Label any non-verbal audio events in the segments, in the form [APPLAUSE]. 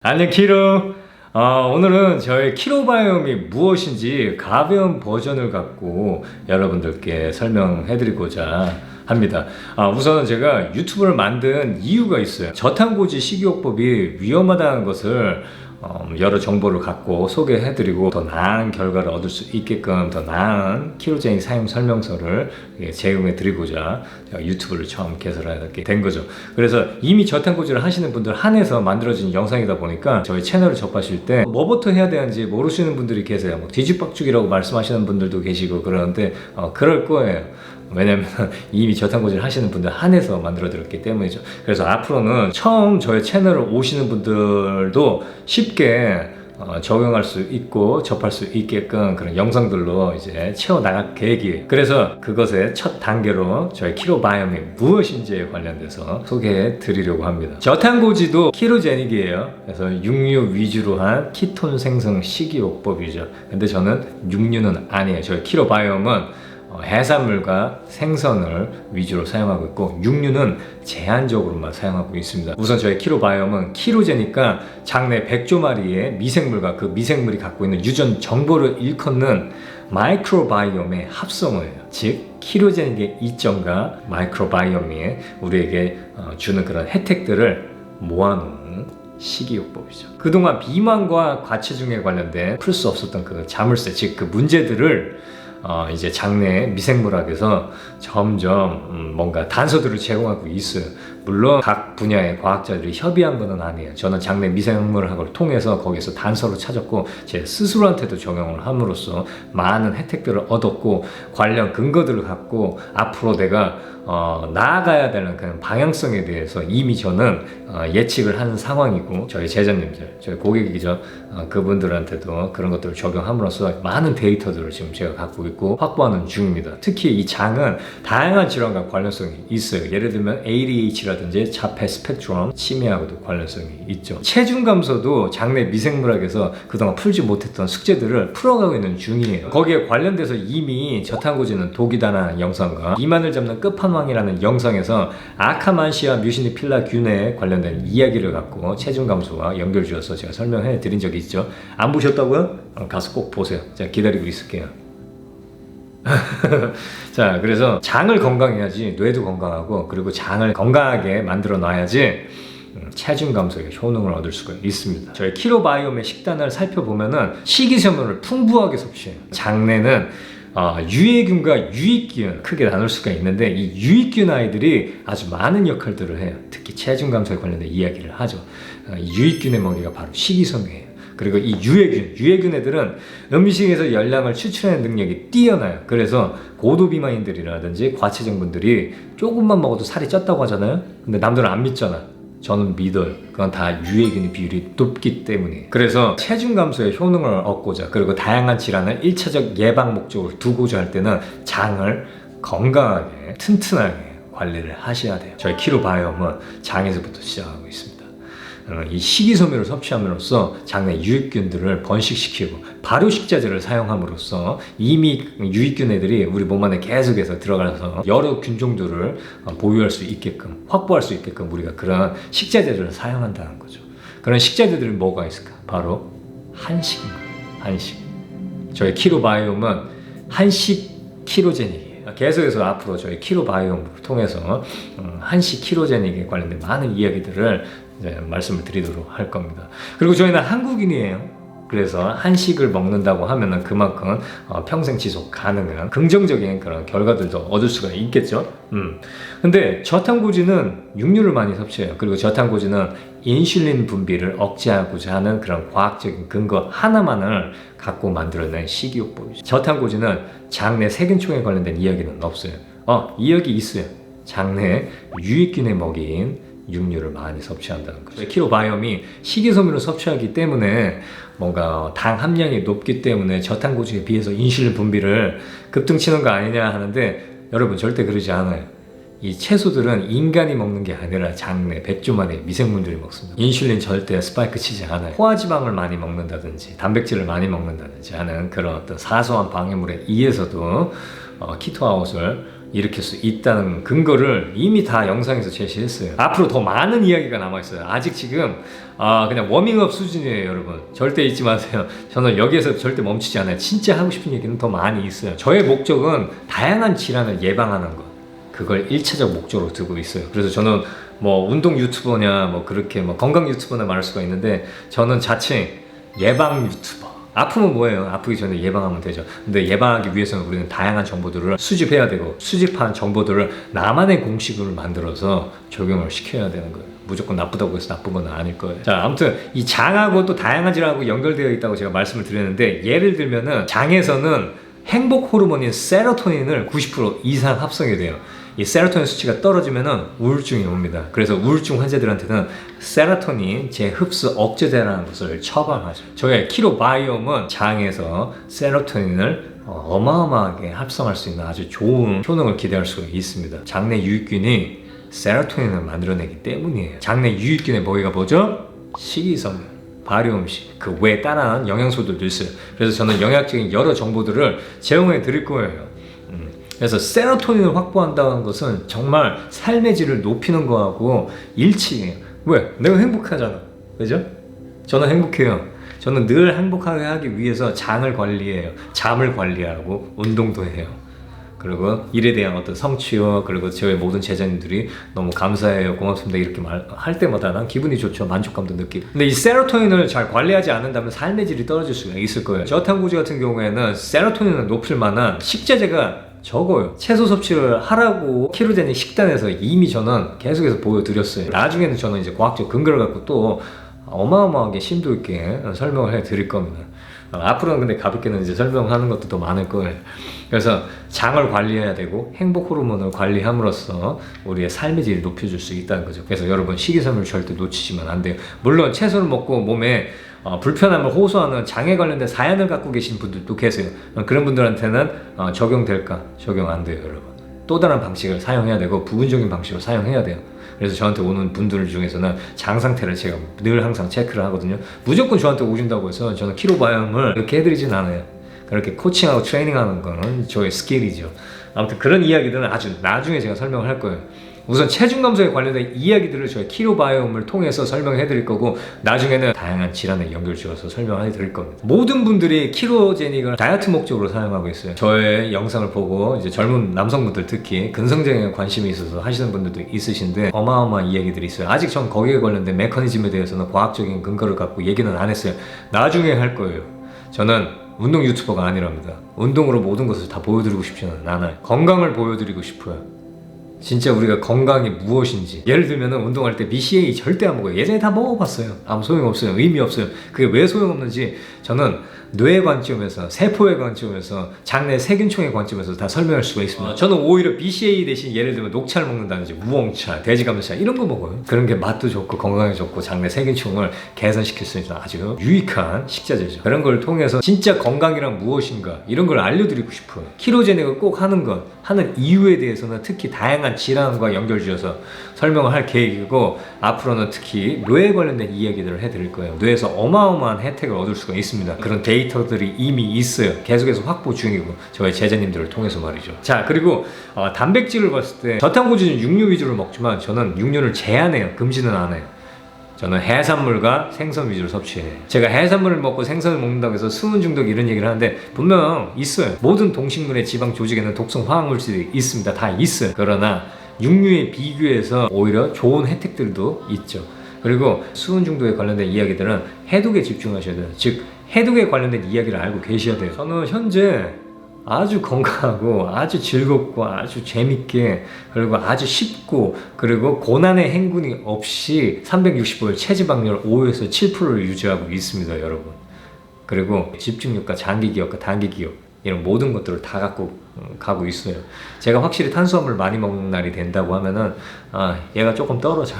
안녕 키로 어, 오늘은 저의 키로바이옴이 무엇인지 가벼운 버전을 갖고 여러분들께 설명해 드리고자 합니다. 아, 우선은 제가 유튜브를 만든 이유가 있어요. 저탄고지 식이요법이 위험하다는 것을 어, 여러 정보를 갖고 소개해드리고 더 나은 결과를 얻을 수 있게끔 더 나은 키로제닉 사용 설명서를 예, 제공해드리고자 유튜브를 처음 개설하게 된 거죠. 그래서 이미 저탄고지를 하시는 분들 한해서 만들어진 영상이다 보니까 저희 채널을 접하실 때 뭐부터 해야 되는지 모르시는 분들이 계세요. 뭐 뒤집박죽이라고 말씀하시는 분들도 계시고 그러는데 어, 그럴 거예요. 왜냐면 [LAUGHS] 이미 저탄고지를 하시는 분들 한해서 만들어 드렸기 때문이죠. 그래서 앞으로는 처음 저희 채널을 오시는 분들도 쉽게 어, 적용할 수 있고 접할 수 있게끔 그런 영상들로 이제 채워 나갈 계획이에요. 그래서 그것의 첫 단계로 저희 키로바이옴이 무엇인지에 관련돼서 소개해 드리려고 합니다. 저탄고지도 키로제닉이에요. 그래서 육류 위주로 한 키톤 생성 식이요법이죠. 근데 저는 육류는 아니에요. 저희 키로바이옴은 어, 해산물과 생선을 위주로 사용하고 있고 육류는 제한적으로만 사용하고 있습니다. 우선 저희 키로바이옴은 키로제니까 장내 100조 마리의 미생물과 그 미생물이 갖고 있는 유전 정보를 일컫는 마이크로바이옴의 합성어예요. 즉 키로제닉의 이점과 마이크로바이옴이 우리에게 어, 주는 그런 혜택들을 모아놓은 식이요법이죠. 그동안 비만과 과체중에 관련된 풀 수 없었던 그 자물쇠, 즉 그 문제들을 어, 이제 장내 미생물학에서 점점 음, 뭔가 단서들을 제공하고 있어요. 물론 각 분야의 과학자들이 협의한 것은 아니에요. 저는 장내 미생물학을 통해서 거기서 단서를 찾았고 제 스스로한테도 적용을 함으로써 많은 혜택들을 얻었고 관련 근거들을 갖고 앞으로 내가 어, 나아가야 되는 그런 방향성에 대해서 이미 저는 어, 예측을 하는 상황이고 저희 제자님들, 저희 고객이죠 어, 그분들한테도 그런 것들을 적용함으로써 많은 데이터들을 지금 제가 갖고 확보하는 중입니다. 특히 이 장은 다양한 질환과 관련성이 있어요. 예를 들면 ADH라든지 자폐 스펙트럼 치매하고도 관련성이 있죠. 체중 감소도 장내 미생물학에서 그동안 풀지 못했던 숙제들을 풀어가고 있는 중이에요. 거기에 관련돼서 이미 저탄고지는 독이다라는 영상과 비만을 잡는 끝판왕이라는 영상에서 아카만시아 뮤시니 필라균에 관련된 이야기를 갖고 체중 감소와 연결 지어서 제가 설명해 드린 적이 있죠. 안 보셨다고요? 어, 가서 꼭 보세요. 제가 기다리고 있을게요. [LAUGHS] 자, 그래서 장을 건강해야지 뇌도 건강하고 그리고 장을 건강하게 만들어 놔야지 음, 체중 감소에 효능을 얻을 수가 있습니다. 저희 키로바이옴의 식단을 살펴보면은 식이섬유를 풍부하게 섭취해요. 장내는 어, 유해균과 유익균 크게 나눌 수가 있는데 이 유익균 아이들이 아주 많은 역할들을 해요. 특히 체중 감소에 관련된 이야기를 하죠. 어, 이 유익균의 먹이가 바로 식이섬유예요. 그리고 이 유해균, 유해균 애들은 음식에서 열량을 추출하는 능력이 뛰어나요. 그래서 고도 비만인들이라든지 과체중분들이 조금만 먹어도 살이 쪘다고 하잖아요. 근데 남들은 안 믿잖아. 저는 믿어요. 그건 다 유해균의 비율이 높기 때문에. 그래서 체중 감소의 효능을 얻고자 그리고 다양한 질환을 1차적 예방 목적으로 두고자 할 때는 장을 건강하게 튼튼하게 관리를 하셔야 돼요. 저희 키로바이옴은 장에서부터 시작하고 있습니다. 어, 이 식이섬유를 섭취함으로써 장내 유익균들을 번식시키고 발효식자재를 사용함으로써 이미 유익균 애들이 우리 몸 안에 계속해서 들어가서 여러 균종들을 어, 보유할 수 있게끔 확보할 수 있게끔 우리가 그런 식자재들을 사용한다는 거죠. 그런 식자재들이 뭐가 있을까? 바로 한식인 거예요. 한식. 저희 키로바이옴은 한식 키로제닉이에요. 계속해서 앞으로 저희 키로바이옴을 통해서 음, 한식 키로제닉에 관련된 많은 이야기들을 말씀을 드리도록 할 겁니다. 그리고 저희는 한국인이에요. 그래서 한식을 먹는다고 하면은 그만큼 어, 평생 지속 가능한 긍정적인 그런 결과들도 얻을 수가 있겠죠. 음. 근데 저탄고지는 육류를 많이 섭취해요. 그리고 저탄고지는 인슐린 분비를 억제하고자 하는 그런 과학적인 근거 하나만을 갖고 만들어낸 식이요법이죠. 저탄고지는 장내 세균총에 관련된 이야기는 없어요. 어, 이야기 있어요. 장내 유익균의 먹이인 육류를 많이 섭취한다는 거죠. 키로바이옴이 식이섬유를 섭취하기 때문에 뭔가 당 함량이 높기 때문에 저탄고지에 비해서 인슐린 분비를 급등치는 거 아니냐 하는데 여러분 절대 그러지 않아요. 이 채소들은 인간이 먹는 게 아니라 장내 100조만의 미생물들이 먹습니다. 인슐린 절대 스파이크 치지 않아요. 포화지방을 많이 먹는다든지 단백질을 많이 먹는다든지 하는 그런 어떤 사소한 방해물에 의해서도 어, 키토아웃을 일으킬 수 있다는 근거를 이미 다 영상에서 제시했어요. 앞으로 더 많은 이야기가 남아 있어요. 아직 지금 아 그냥 워밍업 수준이에요, 여러분. 절대 잊지 마세요. [LAUGHS] 저는 여기에서 절대 멈추지 않아요. 진짜 하고 싶은 얘기는 더 많이 있어요. 저의 목적은 다양한 질환을 예방하는 것. 그걸 1차적 목적으로 두고 있어요. 그래서 저는 뭐 운동 유튜버냐 뭐 그렇게 뭐 건강 유튜버나 말할 수가 있는데 저는 자칭 예방 유튜버. 아프면 뭐예요? 아프기 전에 예방하면 되죠. 근데 예방하기 위해서는 우리는 다양한 정보들을 수집해야 되고 수집한 정보들을 나만의 공식을 만들어서 적용을 시켜야 되는 거예요. 무조건 나쁘다고 해서 나쁜 건 아닐 거예요. 자, 아무튼 이 장하고 또 다양한 질하고 연결되어 있다고 제가 말씀을 드렸는데 예를 들면은 장에서는 행복 호르몬인 세로토닌을 90% 이상 합성이 돼요. 이 세로토닌 수치가 떨어지면은 우울증이 옵니다. 그래서 우울증 환자들한테는 세로토닌 재흡수 억제제라는 것을 처방하죠. 저의 키로바이옴은 장에서 세로토닌을 어, 어마어마하게 합성할 수 있는 아주 좋은 효능을 기대할 수가 있습니다. 장내 유익균이 세로토닌을 만들어내기 때문이에요. 장내 유익균의 먹이가 뭐죠? 식이섬유. 발효 음식 그 외에 따라한 영양소들도 있어요. 그래서 저는 영양적인 여러 정보들을 제공해 드릴 거예요. 음, 그래서 세로토닌을 확보한다는 것은 정말 삶의 질을 높이는 거하고 일치해요. 왜? 내가 행복하잖아. 그죠? 저는 행복해요. 저는 늘 행복하게 하기 위해서 장을 관리해요. 잠을 관리하고 운동도 해요. 그리고 일에 대한 어떤 성취와 그리고 저의 모든 제자님들이 너무 감사해요 고맙습니다 이렇게 말할 때마다 난 기분이 좋죠 만족감도 느끼고 근데 이 세로토닌을 잘 관리하지 않는다면 삶의 질이 떨어질 수가 있을 거예요 저탄고지 같은 경우에는 세로토닌을 높일 만한 식재재가 적어요 채소 섭취를 하라고 키로제닉 식단에서 이미 저는 계속해서 보여드렸어요 나중에는 저는 이제 과학적 근거를 갖고 또 어마어마하게 심도 있게 설명을 해 드릴 겁니다 어, 앞으로는 근데 가볍게는 이제 설명하는 것도 더 많을 거예요. 그래서 장을 관리해야 되고 행복 호르몬을 관리함으로써 우리의 삶의 질을 높여줄 수 있다는 거죠. 그래서 여러분 식이섬유를 절대 놓치시면 안 돼요. 물론 채소를 먹고 몸에 어, 불편함을 호소하는 장애 관련된 사연을 갖고 계신 분들도 계세요. 어, 그런 분들한테는 어, 적용될까? 적용 안 돼요, 여러분. 또 다른 방식을 사용해야 되고 부분적인 방식으로 사용해야 돼요. 그래서 저한테 오는 분들 중에서는 장 상태를 제가 늘 항상 체크를 하거든요. 무조건 저한테 오신다고 해서 저는 키로바이옴을 이렇게 해드리진 않아요. 그렇게 코칭하고 트레이닝하는 거는 저의 스킬이죠. 아무튼 그런 이야기들은 아주 나중에 제가 설명을 할 거예요. 우선 체중 감소에 관련된 이야기들을 저희 키로바이옴을 통해서 설명해 드릴 거고 나중에는 다양한 질환에 연결 지어서 설명해 드릴 겁니다. 모든 분들이 키로제닉을 다이어트 목적으로 사용하고 있어요. 저의 영상을 보고 이제 젊은 남성분들 특히 근성장애에 관심이 있어서 하시는 분들도 있으신데 어마어마한 이야기들이 있어요. 아직 전 거기에 관련된 메커니즘에 대해서는 과학적인 근거를 갖고 얘기는 안 했어요. 나중에 할 거예요. 저는 운동 유튜버가 아니랍니다. 운동으로 모든 것을 다 보여드리고 싶지는 않아요. 건강을 보여드리고 싶어요. 진짜 우리가 건강이 무엇인지. 예를 들면 운동할 때 BCA 절대 안 먹어요. 예전에 다 먹어봤어요. 아무 소용없어요. 의미 없어요. 그게 왜 소용없는지 저는 뇌의 관점에서 세포의 관점에서 장내 세균총의 관점에서 다 설명할 수가 있습니다. 저는 오히려 BCA 대신 예를 들면 녹차를 먹는다든지 우엉차 돼지감자 이런 거 먹어요. 그런 게 맛도 좋고 건강에 좋고 장내 세균총을 개선시킬 수 있는 아주 유익한 식자재죠. 그런 걸 통해서 진짜 건강이란 무엇인가 이런 걸 알려드리고 싶어요. 키로제닉을 꼭 하는 것 하는 이유에 대해서는 특히 다양한 질환과 연결지어서 설명을 할 계획이고 앞으로는 특히 뇌에 관련된 이야기들을 해드릴 거예요 뇌에서 어마어마한 혜택을 얻을 수가 있습니다 그런 데이 데이터들이 이미 있어요. 계속해서 확보 중이고 저희 제자님들을 통해서 말이죠. 자 그리고 어, 단백질을 봤을 때 저탄고지는 육류 위주로 먹지만 저는 육류를 제한해요. 금지는 안 해요. 저는 해산물과 생선 위주로 섭취해요. 제가 해산물을 먹고 생선을 먹는다고 해서 수은 중독 이런 얘기를 하는데 분명 있어요. 모든 동식물의 지방 조직에는 독성 화학 물질이 있습니다. 다 있어요. 그러나 육류에 비교해서 오히려 좋은 혜택들도 있죠. 그리고 수은 중독에 관련된 이야기들은 해독에 집중하셔야 돼요. 즉 해독에 관련된 이야기를 알고 계셔야 돼요. 저는 현재 아주 건강하고 아주 즐겁고 아주 재밌게 그리고 아주 쉽고 그리고 고난의 행군이 없이 365일 체지방률 5에서 7%를 유지하고 있습니다, 여러분. 그리고 집중력과 장기 기억과 단기 기억 이런 모든 것들을 다 갖고 어, 가고 있어요. 제가 확실히 탄수화물 많이 먹는 날이 된다고 하면은 아 얘가 조금 떨어져요.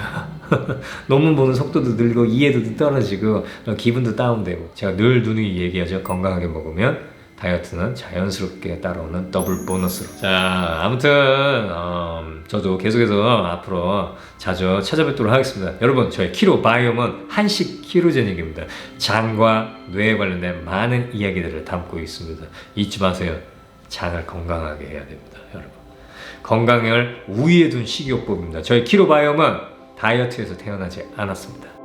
[LAUGHS] 논문 보는 속도도 늘고 이해도도 떨어지고 기분도 다운되고 제가 늘 누누이 얘기하죠. 건강하게 먹으면 다이어트는 자연스럽게 따라오는 더블 보너스로. 자, 아무튼 어, 저도 계속해서 앞으로 자주 찾아뵙도록 하겠습니다. 여러분, 저희 키로 바이옴은 한식 키로제닉입니다. 장과 뇌에 관련된 많은 이야기들을 담고 있습니다. 잊지 마세요. 장을 건강하게 해야 됩니다, 여러분. 건강을 우위에 둔 식이요법입니다. 저희 키로바이옴은 다이어트에서 태어나지 않았습니다.